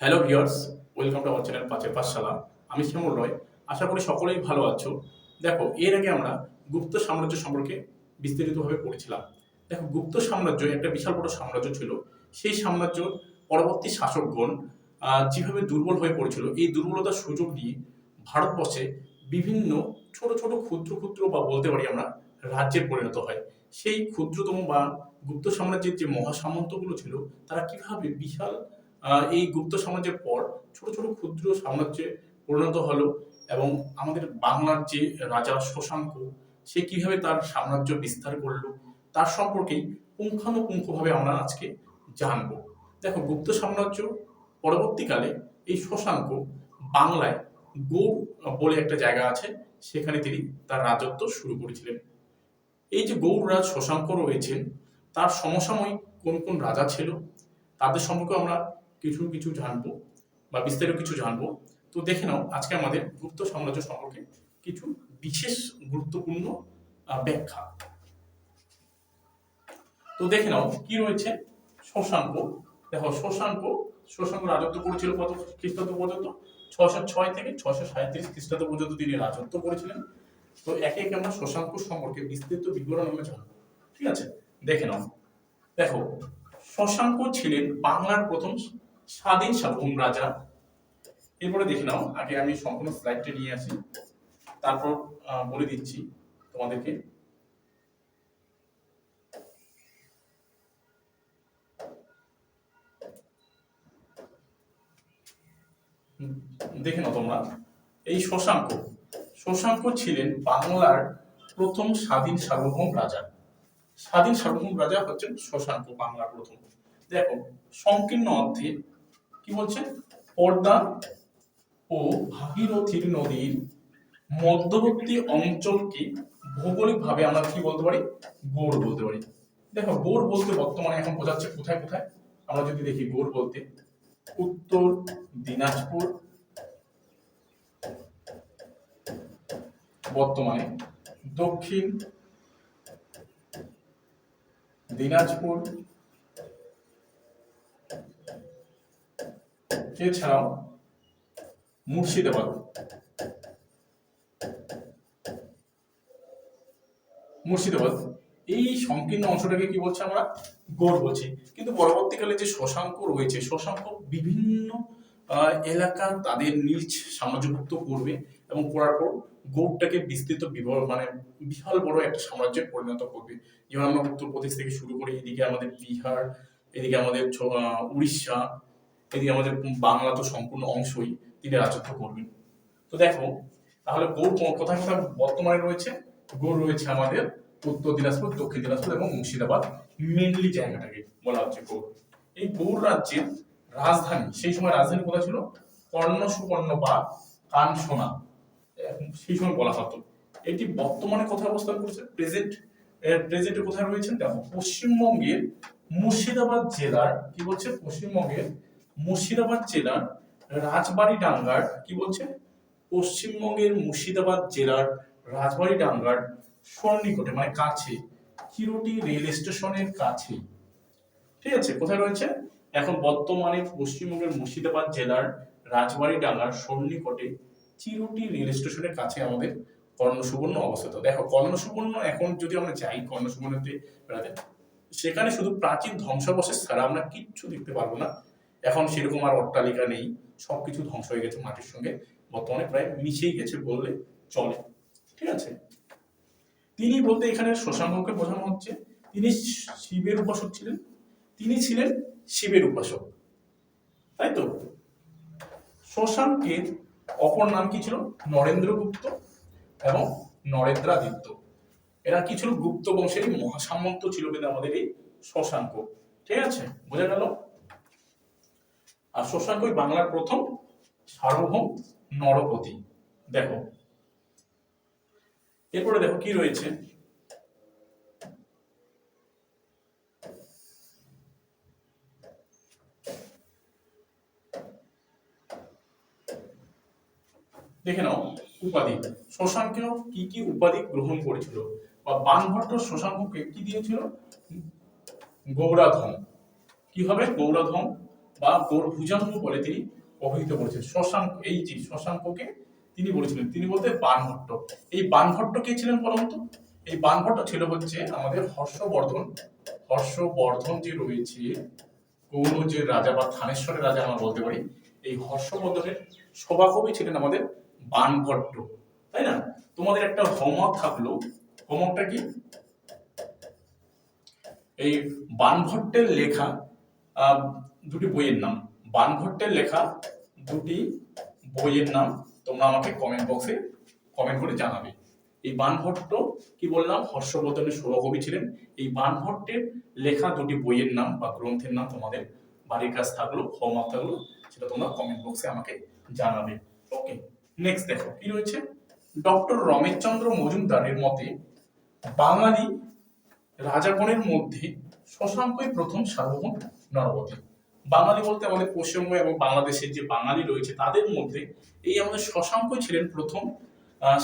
Hello viewers welcome to our channel পাঁচের পাঠশালা আমি শ্যামল রয়, আশা করি সকলেই ভালো আছো। দেখো, এর আগে আমরা গুপ্ত সাম্রাজ্য সম্পর্কে বিস্তারিতভাবে পড়েছিলাম। দেখো, গুপ্ত সাম্রাজ্য একটা বিশাল বড় সাম্রাজ্য ছিল। সেই সাম্রাজ্য পরবর্তী শাসকগণ যেভাবে দুর্বল হয়ে পড়েছিল, এই দুর্বলতার সুযোগ নিয়ে ভারতবর্ষে বিভিন্ন ছোট ছোট ক্ষুদ্র ক্ষুদ্র বা বলতে পারি আমরা রাজ্যে পরিণত হয়। সেই ক্ষুদ্রতম বা গুপ্ত সাম্রাজ্যের যে মহাসামন্তগুলো ছিল, তারা কীভাবে বিশাল এই গুপ্ত সাম্রাজ্যের পর ছোট ছোট ক্ষুদ্র সাম্রাজ্যে পরিণত হলো এবং আমাদের বাংলার যে রাজা শশাঙ্ক, সে কীভাবে তার সাম্রাজ্য বিস্তার করল, তার সম্পর্কেই পুঙ্খানুপুঙ্খভাবে আমরা আজকে জানব। দেখো, গুপ্ত সাম্রাজ্য পরবর্তীকালে এই শশাঙ্ক বাংলায় গৌড় বলে একটা জায়গা আছে, সেখানে তিনি তার রাজত্ব শুরু করেছিলেন। এই যে গৌড় রাজ শশাঙ্ক রয়েছেন, তার সমসাময়িক কোন কোন রাজা ছিল, তাদের সম্পর্কে আমরা কিছু কিছু জানব বা বিস্তারিত কিছু জানব। তো দেখে নাও আজকে আমাদের গুপ্ত সাম্রাজ্য সম্পর্কে কিছু বিশেষ গুরুত্বপূর্ণ ব্যাখ্যা। তো দেখে নাও কি রয়েছে? শশাঙ্ক। দেখো শশাঙ্ক শশাঙ্ক রাজত্ব করেছিল কত খ্রিস্টাব্দ পর্যন্ত? ছশো ছয় থেকে ছশো সাঁত্রিশ খ্রিস্টাব্দ পর্যন্ত তিনি রাজত্ব করেছিলেন। তো একে একে আমরা শশাঙ্ক সম্পর্কে বিস্তৃত বিবরণ আমরা জানব। ঠিক আছে? দেখে নাও। দেখো, শশাঙ্ক ছিলেন বাংলার প্রথম স্বাধীন সার্বভৌম রাজা। এরপরে দেখে নাও, আগে আমি সম্পূর্ণ স্লাইডটা নিয়ে আসি। তারপর বলে দিচ্ছি তোমাদেরকে। দেখে নাও তোমরা। এই শশাঙ্ক শশাঙ্ক ছিলেন বাংলার প্রথম স্বাধীন সার্বভৌম রাজা। স্বাধীন সার্বভৌম রাজা হচ্ছেন শশাঙ্ক, বাংলার প্রথম। দেখো, সংকীর্ণ অর্থে কি বলছে? পর্দা ও ভাগীরথীর নদীর মধ্যবর্তী অঞ্চলকে ভৌগোলিকভাবে আমরা কি বলতে পারি? গৌড় বলতে পারি। দেখো, গৌড় বলতে বর্তমানে এখন বোঝাচ্ছে কোথায় কোথায়? আমরা যদি দেখি গৌড় বলতে, উত্তর দিনাজপুর, বর্তমানে দক্ষিণ দিনাজপুর এছাড়াও মুর্শিদাবাদ। মুর্শিদাবাদ, এই সংকীর্ণ অংশটাকে কি বলছে আমরা? গৌড় বলছি। কিন্তু পরবর্তীকালে যে শশাঙ্ক রয়েছে, শশাঙ্ক বিভিন্ন এলাকা তাদের নিজ সাম্রাজ্যভুক্ত করবে এবং করার পর গৌড়টাকে বিস্তৃত বিবর মানে বিশাল বড় একটা সাম্রাজ্যে পরিণত করবে। যেমন আমরা উত্তরপ্রদেশ থেকে শুরু করে এদিকে আমাদের বিহার, এদিকে আমাদের উড়িষ্যা এদিকে আমাদের বাংলা তো সম্পূর্ণ অংশই, তিনি রাজত্ব করবেন। তো দেখো, তাহলে গৌড় কোথায় কোথায় বর্তমানে রয়েছে? গৌড় রয়েছে আমাদের উত্তর দিনাজপুর, দক্ষিণ দিনাজপুর এবং মুর্শিদাবাদ। মেনলি জায়গাটাকে বলা হচ্ছে গৌড়। এই গৌড় রাজ্যের রাজধানী, সেই সময় রাজধানী কোথায় ছিল? কর্ণ সুবর্ণ বা কানসোনা সেই সময় বলা হতো। এটি বর্তমানে কোথায় অবস্থান করছে? প্রেজেন্ট প্রেজেন্টে কোথায় রয়েছেন দেখো, পশ্চিমবঙ্গের মুর্শিদাবাদ জেলার, কি বলছে? পশ্চিমবঙ্গের মুর্শিদাবাদ জেলার রাজবাড়ি ডাঙ্গার, কি বলছে? পশ্চিমবঙ্গের মুর্শিদাবাদ জেলার রাজবাড়ি ডাঙ্গার সন্নিকটে মানে কাছে চিরুটি রেল স্টেশনের কাছে। ঠিক আছে, কোথায় রয়েছে? এখন বর্তমানে পশ্চিমবঙ্গের মুর্শিদাবাদ জেলার রাজবাড়ি ডাঙ্গার সন্নিকটে চিরুটি রেল স্টেশনের কাছে আমাদের কর্ণসুবর্ণ অবস্থিত। দেখো, কর্ণসুবর্ণ এখন যদি আমরা যাই, কর্ণসুবর্ণতে বেড়াতে, সেখানে শুধু প্রাচীন ধ্বংসাবশেষ ছাড়া আমরা কিচ্ছু দেখতে পারব না। এখন সেরকম আর অট্টালিকা নেই। সবকিছু ধ্বংস হয়ে গেছে মাটির সঙ্গে। বর্তমানে প্রায় মিশেই গেছে বললে চলে। ঠিক আছে? তিনি বলতে এখানে শশাঙ্ককে বোঝানো হচ্ছে। তিনি শিবের উপাসক ছিলেন। তিনি ছিলেন শিবের উপাসক। তাই তো? শশাঙ্কের অপর নাম কি ছিল? নরেন্দ্রগুপ্ত এবং নরেন্দ্রাদিত্য। এরা কি ছিল? গুপ্ত বংশেরই মহাসামন্ত ছিল কিন্তু আমাদের এই শশাঙ্ক। ঠিক আছে? বোঝা গেল? আর শশাঙ্কই বাংলার প্রথম সার্বভৌম নরপতি। দেখো। এরপরে দেখো কি রয়েছে? দেখে নাও, উপাধি। শশাঙ্কেও কি কি উপাধি গ্রহণ করেছিল? বা বানভট্ট শশাঙ্ককে কি দিয়েছিল? গৌরাধম। কি হবে? গৌরাধন বা গৌরভুজাঙ্গ বলে তিনি অভিহিত করেছেন। শশাঙ্ক, এই যে শশাঙ্ককে তিনি বলেছিলেন, তিনি বলতে বানভট্ট। এই বানভট্ট কে ছিলেন বলুন তো? এই বানভট্ট ছিল হচ্ছে আমাদের হর্ষবর্ধন। হর্ষবর্ধন যে রয়েছে গৌণ যে রাজা বা থানেশ্বরের রাজা আমরা বলতে পারি, এই হর্ষবর্ধনের সভাকবি ছিলেন আমাদের বানভট্ট। তাই না? তোমাদের একটা হোমওয়ার্ক থাকল। হোমওয়ার্কটা কি? এই বানভট্টের লেখা দুটি বইয়ের নাম। বানভট্টের লেখা দুটি বইয়ের নাম তোমরা আমাকে কমেন্ট বক্সে কমেন্ট করে জানাবে। এই বানভট্ট কি বললাম? হর্ষবর্ধনের সভাকবি ছিলেন। এই বানভট্টের লেখা দুটি বইয়ের নাম বা গ্রন্থের নাম তোমাদের বাড়ির কাজ থাকল হোমওয়ার্ক থাকল, সেটা তোমরা কমেন্ট বক্সে আমাকে জানাবে। ওকে নেক্সট দেখো, কি রয়েছে? ডক্টর রমেশচন্দ্র মজুমদারের মতে, বাঙালি রাজাগণের মধ্যে শশাঙ্কই প্রথম সার্বভৌম নরপতি। বাঙালি বলতে আমাদের পশ্চিমবঙ্গ এবং বাংলাদেশের যে বাঙালি রয়েছে, তাদের মধ্যে এই আমাদের শশাঙ্কই ছিলেন প্রথম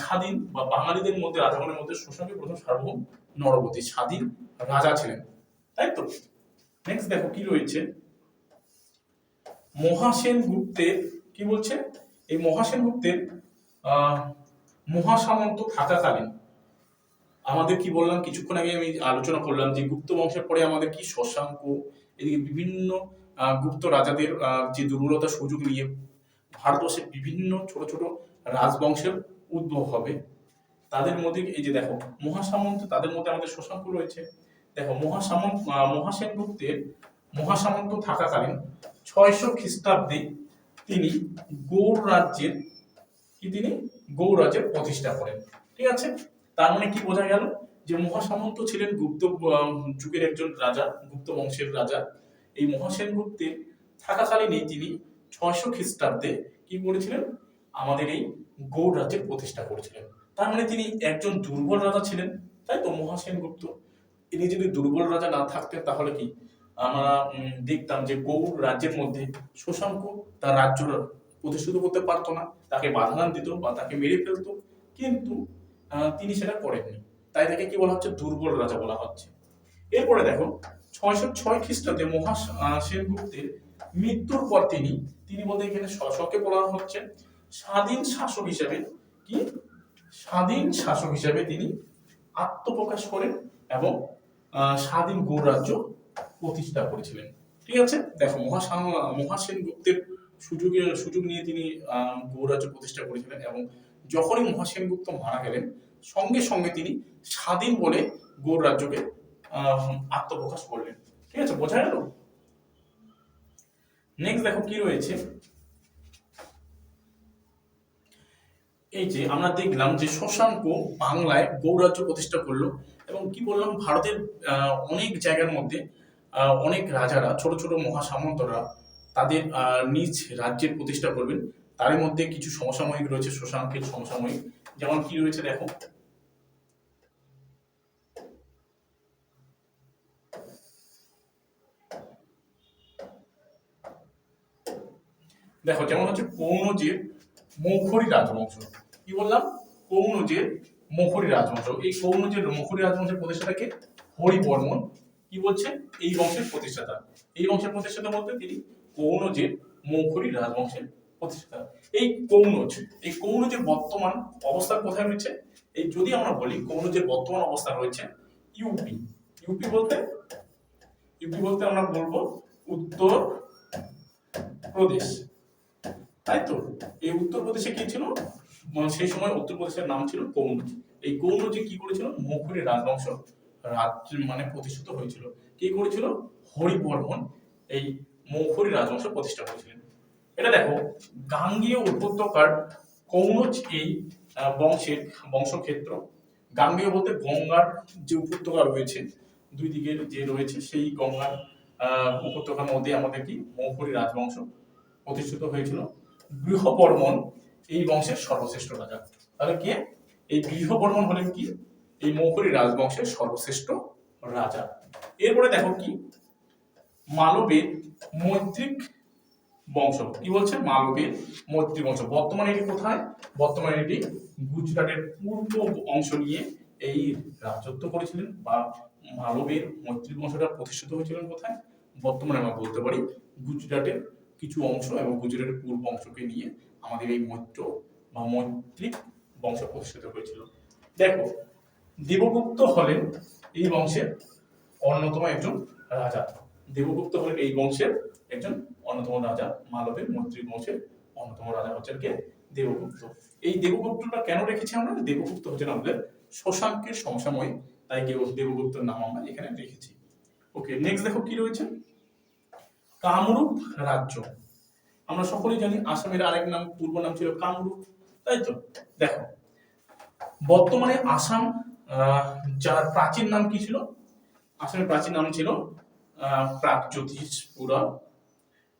স্বাধীন বা বাঙালিদের মধ্যে, রাজাগণের মধ্যে শশাঙ্কই প্রথম সার্বভৌম নরপতি, স্বাধীন রাজা ছিলেন। তাই তো? নেক্সট দেখো কি রয়েছে। মহাসেন গুপ্তের কি বলছে? এই মহাসেন গুপ্তের মহাসামন্ত থাকাকালীন আমাদের কি বললাম? কিছুক্ষণ আগে আমি আলোচনা করলাম যে গুপ্ত বংশের পরে আমাদের কি শশাঙ্ক, এদিকে বিভিন্ন গুপ্ত রাজাদের যে দুর্বলতার সুযোগ নিয়ে ভারতবর্ষের বিভিন্ন ছোট ছোট রাজবংশের উদ্ভব হবে, তাদের মধ্যে এই যে দেখো, মহাসামন্ত তাদের মধ্যে আমাদের শশাঙ্ক রয়েছে। দেখো, মহাসামন্ত মহাসেন গুপ্তের মহাসামন্ত থাকাকালীন ছয়শো খ্রিস্টাব্দে তিনি গৌড় রাজ্যের, কি তিনি? গৌড় রাজ্যের প্রতিষ্ঠা করেন। ঠিক আছে? তার মানে কি বোঝা গেল? যে মহাসামন্ত ছিলেন গুপ্ত যুগের একজন রাজা, গুপ্ত বংশের রাজা। এই মহাসেন গুপ্তের থাকাকালীনই তিনি ছয়শো খ্রিস্টাব্দে কি করেছিলেন? আমাদের এই গৌড় রাজ্যের প্রতিষ্ঠা করেছিলেন। তার মানে তিনি একজন দুর্বল রাজা ছিলেন, তাই তো মহাসেন গুপ্ত? ইনি যদি দুর্বল রাজা না থাকতেন তাহলে কি? আমরা দেখতাম যে গৌড় রাজ্যের মধ্যে শশাঙ্ক তার রাজ্য প্রতিষ্ঠিত করতে পারতো না। তাকে বাধাদান দিত বা তাকে মেরে ফেলতো। কিন্তু তিনি সেটা করেননি। তাই তাকে কি বলা হচ্ছে? দুর্বল রাজা বলা হচ্ছে। এরপরে দেখো ছয়শো ছয় খ্রিস্টাব্দে মহা সেনগুপ্তের মৃত্যুর পর তিনি তিনি বলতে এখানে শশকে বলা হচ্ছে। স্বাধীন শাসক হিসেবে কি? স্বাধীন শাসক হিসেবে তিনি আত্মপ্রকাশ করেন এবং স্বাধীন গৌড়রাজ্য প্রতিষ্ঠা করেছিলেন। ঠিক আছে? দেখো মহাসান মহাসেন গুপ্তের সুযোগের সুযোগ নিয়ে তিনি আহ, গৌড় রাজ্য প্রতিষ্ঠা করেছিলেন এবং যখনই মহাসেন গুপ্ত মারা গেলেন সঙ্গে সঙ্গে তিনি স্বাধীন বলে গৌড় রাজ্যকে আত্মপ্রকাশ করলেন। ঠিক আছে, বোঝা গেল? নেক্সট দেখো কি রয়েছে। এই যে আমরা দেখলাম যে শশাঙ্ক বাংলায় গৌরাজ্য প্রতিষ্ঠা করল এবং কি বললাম, ভারতের অনেক জায়গার মধ্যে অনেক রাজারা, ছোট ছোট মহাসামন্তরা তাদের নিজ রাজ্যের প্রতিষ্ঠা করবেন। তার মধ্যে কিছু সমসাময়িক রয়েছে শশাঙ্কের সমসাময়িক। যেমন কি রয়েছে দেখো দেখো, যেমন হচ্ছে কৌনজের মৌখরী রাজবংশ। কি বললাম? কৌনজের মৌখরী রাজবংশ। এই কৌনজের মৌখরী রাজবংশের প্রতিষ্ঠাতাকে হরিবর্মন। কি বলছে? এই বংশের প্রতিষ্ঠাতা। এই বংশের প্রতিষ্ঠাতা বলতে তিনি কৌনজের মৌখরী রাজবংশের প্রতিষ্ঠাতা। এই কৌনজ এই কৌনজের বর্তমান অবস্থা কোথায় রয়েছে? এই যদি আমরা বলি কৌনজের বর্তমান অবস্থা রয়েছে, ইউপি। ইউপি বলতে? ইউপি বলতে আমরা বলব উত্তর প্রদেশ। তাই তো? এই উত্তরপ্রদেশে কি ছিল? মানে সেই সময় উত্তরপ্রদেশের নাম ছিল কৌনজ এই কৌনজে কি করেছিল? মৌখরী রাজবংশ মানে প্রতিষ্ঠিত হয়েছিল। কি করেছিল? হরিবর্মন এই মৌখরী রাজবংশ প্রতিষ্ঠা করেছিলেন। এটা দেখো, গাঙ্গীয় উপত্যকার কৌনজ এই বংশের বংশক্ষেত্র। গাঙ্গেয় বলতে গঙ্গার যে উপত্যকা রয়েছে, দুই দিকের যে রয়েছে সেই গঙ্গার উপত্যকার মধ্যে আমাদের কি? মৌখরী রাজবংশ প্রতিষ্ঠিত হয়েছিল। গৃহবর্মন এই বংশের সর্বশ্রেষ্ঠ রাজা। তাহলে কে? এই গৃহবর্মন হলেন কি? এই মৌখরী রাজবংশের সর্বশ্রেষ্ঠ রাজা। এরপরে দেখো কি? মালবের মৈত্রিক বংশ। কি বলছে? মালবের মৈত্রী বংশ। বর্তমানে এটি কোথায়? বর্তমানে এটি গুজরাটের পূর্ব অংশ নিয়ে এই রাজত্ব করেছিলেন বা মালবের মৈত্রী বংশটা প্রতিষ্ঠিত হয়েছিলেন কোথায়? বর্তমানে আমরা বলতে পারি গুজরাটের কিছু অংশ এবং গুজরাটের পূর্ব অংশকে নিয়ে আমাদের এই মৈত্র বা মৈত্রিক বংশ প্রতিষ্ঠিত হয়েছিল। দেখো, দেবগুপ্ত হলেন এই বংশের অন্যতম একজন রাজা। দেবগুপ্ত হলেন এই বংশের একজন অন্যতম রাজা। মালবের মৈত্রী বংশের অন্যতম রাজা হচ্ছেন কে? দেবগুপ্ত। এই দেবগুপ্তটা কেন রেখেছি আমরা? দেবগুপ্ত হচ্ছেন আমাদের শশাঙ্কের সমসাময়িক, তাই দেবগুপ্তর নাম আমরা এখানে রেখেছি। ওকে নেক্সট দেখো কি রয়েছে? কামরূপ রাজ্য। আমরা সকলেই জানি আসামের আরেক নাম, পূর্ব নাম ছিল কামরূপ, তাই তো? দেখো, বর্তমানে আসাম যার প্রাচীন নাম কি ছিল? আসামের প্রাচীন নাম ছিল প্রাক জ্যোতিষপুরা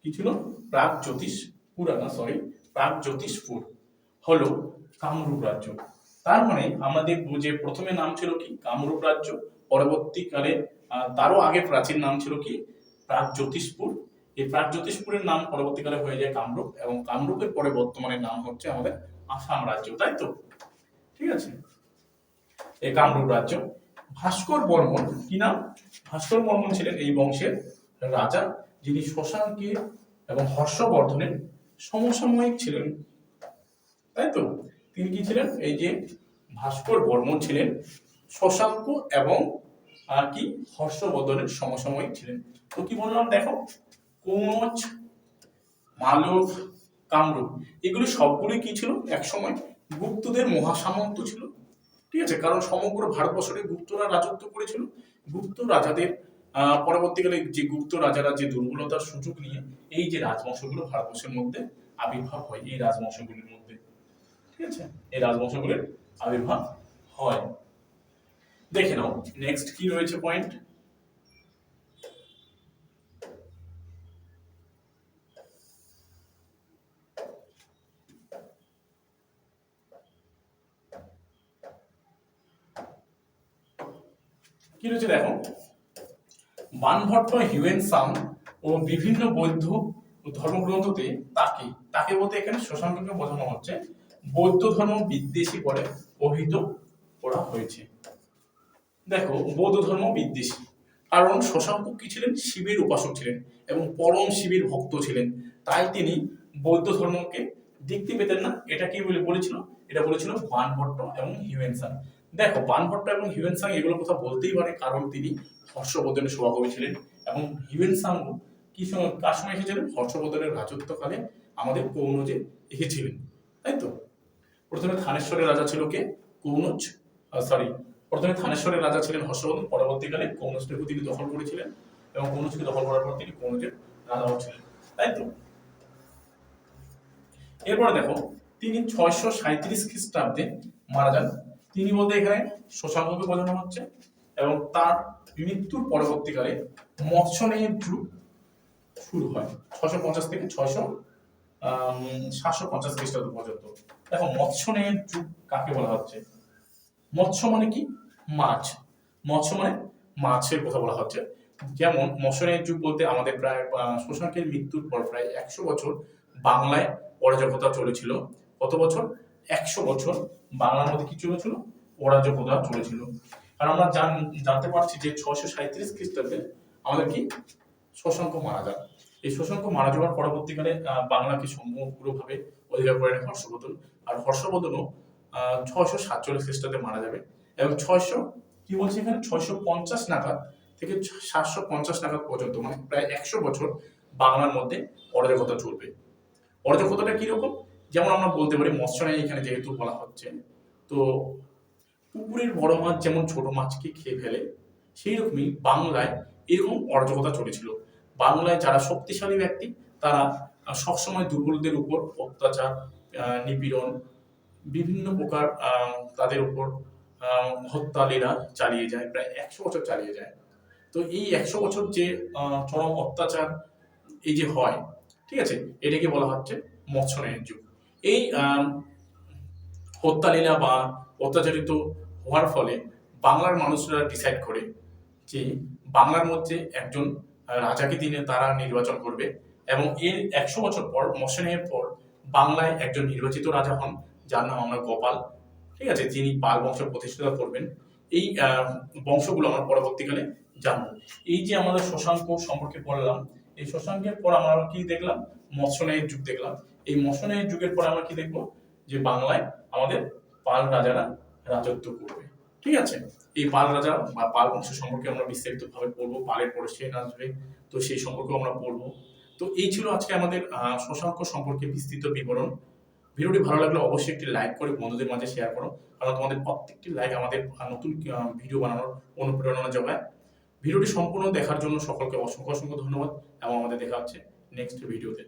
কি ছিল? প্রাক জ্যোতিষপুরা না সরি প্রাক জ্যোতিষপুর হলো কামরূপ রাজ্য। তার মানে আমাদের যে প্রথমে নাম ছিল কি? কামরূপ রাজ্য, পরবর্তীকালে তারও আগে প্রাচীন নাম ছিল কি? প্রাক জ্যোতিষপুর এই প্রাক জ্যোতিষপুরের নাম পরবর্তীকালে হয়ে যায় কামরূপ এবং কামরূপের পরে বর্তমানে নাম হচ্ছে আমাদের আসাম রাজ্য, তাই তো? ঠিক আছে? এই কামরূপ রাজ্য। ভাস্কর বর্মন, কি নাম? ভাস্কর বর্মন ছিলেন এই বংশের রাজা, যিনি শশাঙ্কের এবং হর্ষবর্ধনের সমসাময়িক ছিলেন। তাই তো? তিনি কি ছিলেন? এই যে ভাস্কর বর্মন ছিলেন, শশাঙ্ক এবং আর কি হর্ষবর্ধনের সমসাময়িক ছিলেন। তো কি বললাম, দেখো? কৌনজ মালব কামরূপ। এগুলি সবগুলি কি ছিল? একসময় গুপ্তদের মহাসামন্ত ছিল। ঠিক আছে? কারণ সমগ্র ভারতবর্ষে গুপ্তরা রাজত্ব করেছিল। গুপ্ত রাজাদের পরবর্তীকালে যে গুপ্ত রাজারা যে দুর্বলতার সুযোগ নিয়ে এই যে রাজবংশগুলো ভারতবর্ষের মধ্যে আবির্ভাব হয়, এই রাজবংশগুলির মধ্যে। ঠিক আছে? এই রাজবংশগুলির আবির্ভাব হয়। দেখে নাও নেক্সট কি রয়েছে পয়েন্ট কি রয়েছে দেখো? বানভট্ট হিউয়েন সাং ও বিভিন্ন বৌদ্ধ ধর্মগ্রন্থতে তাকে তাকে বলতে এখানে শশাঙ্ককে বোঝানো হচ্ছে, বৌদ্ধ ধর্ম বিদ্বেষী বলে অভিহিত করা হয়েছে। দেখো, বৌদ্ধ ধর্ম বিদ্বেষী। কারণ শশাঙ্ক কি ছিলেন? শিবের উপাসক ছিলেন এবং পরম শিবের ভক্ত ছিলেন। তাই তিনি বৌদ্ধ ধর্মকে দেখতে পেতেন না। এটা কি বলে, বলেছিল? এটা বলেছিল বানভট্ট এবং হিউয়েন সাং দেখো, বানভট্ট এবং হিউয়েন সাং এগুলো কথা বলতেই পারে, কারণ তিনি হর্ষবর্ধনের সভাকবি ছিলেন এবং হিউয়েন সাং কি সময়, কার সময় এসেছিলেন? হর্ষবর্ধনের রাজত্বকালে আমাদের কৌনজে এসেছিলেন, তাই তো? প্রথমে থানেশ্বরের রাজা ছিল কে? কৌনজ সরি প্রথমে থানেশ্বরের রাজা ছিলেন হর্ষবর্ধন, পরবর্তীকালে কৌনজটাকে তিনি দখল করেছিলেন এবং কৌনজকে দখল করার পর তিনি কৌনজের রাজাও ছিলেন, তাই তো? এরপরে দেখো, তিনি ছয়শো সাঁত্রিশ খ্রিস্টাব্দে মারা যান। তিনি বলতে এখানে শশাঙ্ককে বোঝানো হচ্ছে এবং তার মৃত্যুর পরবর্তীকালে মৎস্যনেয়ের যুগ শুরু হয়। ছশো পঞ্চাশ থেকে ছয়শো সাতশো পঞ্চাশ খ্রিস্টাব্দ পর্যন্ত। দেখো মৎস্যনেয়ের যুগ কাকে বলা হচ্ছে? মৎস্য মানে কি? মাছ। মৎস্য মানে মাছের কথা বলা হচ্ছে। যেমন মৎস্যনের যুগ বলতে আমাদের প্রায় শশাঙ্কের মৃত্যুর পর প্রায় একশো বছর বাংলায় অরাজকতা চলেছিল। কত বছর? একশো বছর বাংলার মধ্যে কি চলেছিল? অরাজকতা চলেছিল। আর আমরা জান, জানতে পারছি যে ছশো সাঁত্রিশ খ্রিস্টাব্দে আমাদের কি? শশাঙ্ক মারা যান। এই শশাঙ্ক মারা যাওয়ার পরবর্তীকালে বাংলাকে সমগ্রভাবে অধিকার করে নেয় হর্ষবর্ধন। আর হর্ষবর্ধনও ছয়শো সাতচল্লিশ খ্রিস্টাব্দে মারা যাবে। এবং ছয়শো, কি বলছে এখানে? ছয়শো পঞ্চাশ নাগাদ থেকে সাতশো পঞ্চাশ নাগাদ পর্যন্ত মানে প্রায় একশো বছর বাংলার মধ্যে অরাজকতা চলবে। অরাজকতাটা কীরকম? যেমন আমরা বলতে পারি মৎস্য নেই এখানে যেহেতু বলা হচ্ছে তো পুকুরের বড় মাছ যেমন ছোট মাছকে খেয়ে ফেলে সেই রকমই বাংলায় এরকম অরাজকতা চলেছিল। বাংলায় যারা শক্তিশালী ব্যক্তি তারা সবসময় দুর্বলদের উপর অত্যাচার নিপীড়ন বিভিন্ন প্রকার তাদের উপর আহ, হত্যা লীলা চালিয়ে যায় প্রায় একশো বছর চালিয়ে যায়। তো এই একশো বছর যে চরম অত্যাচার এই যে হয় ঠিক আছে? এটাকে বলা হচ্ছে মৎস্যনয়ের যুগ। এই হত্যালীলা বা অত্যাচারিত হওয়ার ফলে বাংলার মানুষরা ডিসাইড করে যে বাংলার মধ্যে একজন রাজাকে দিনে তারা নির্বাচন করবে এবং এর একশো বছর পর মৎস্যনের পর বাংলায় একজন নির্বাচিত রাজা হন, যার নাম আমরা গোপাল। ঠিক আছে, যিনি পাল বংশ প্রতিষ্ঠা করবেন। এই বংশগুলো আমরা পরবর্তীকালে জানব। এই যে আমাদের শশাঙ্ক সম্পর্কে পড়লাম এই শশাঙ্কের পর আমরা কি দেখলাম? মৎস্যনায়ের যুগ দেখলাম। এই মৎস্যনায়ের যুগের পর আমরা কি দেখব? যে বাংলায় আমাদের পাল রাজারা রাজত্ব করবে। ঠিক আছে? এই পাল রাজা বা পাল বংশ সম্পর্কে আমরা বিস্তারিত ভাবে পড়ব পালের পরে সেন আসবে তো সেই সম্পর্কে আমরা পড়ব তো এই ছিল আজকে আমাদের শশাঙ্ক সম্পর্কে বিস্তৃত বিবরণ। ভিডিওটি ভালো লাগলে অবশ্যই একটি লাইক করে বন্ধুদের মাঝে শেয়ার করো। কারণ তোমাদের প্রত্যেকটি লাইক আমাদের নতুন ভিডিও বানানোর অনুপ্রেরণা যোগায়। ভিডিওটি সম্পূর্ণ দেখার জন্য সকলকে অসংখ্য অসংখ্য ধন্যবাদ। এবং আমাদের দেখা হচ্ছে নেক্সট ভিডিওতে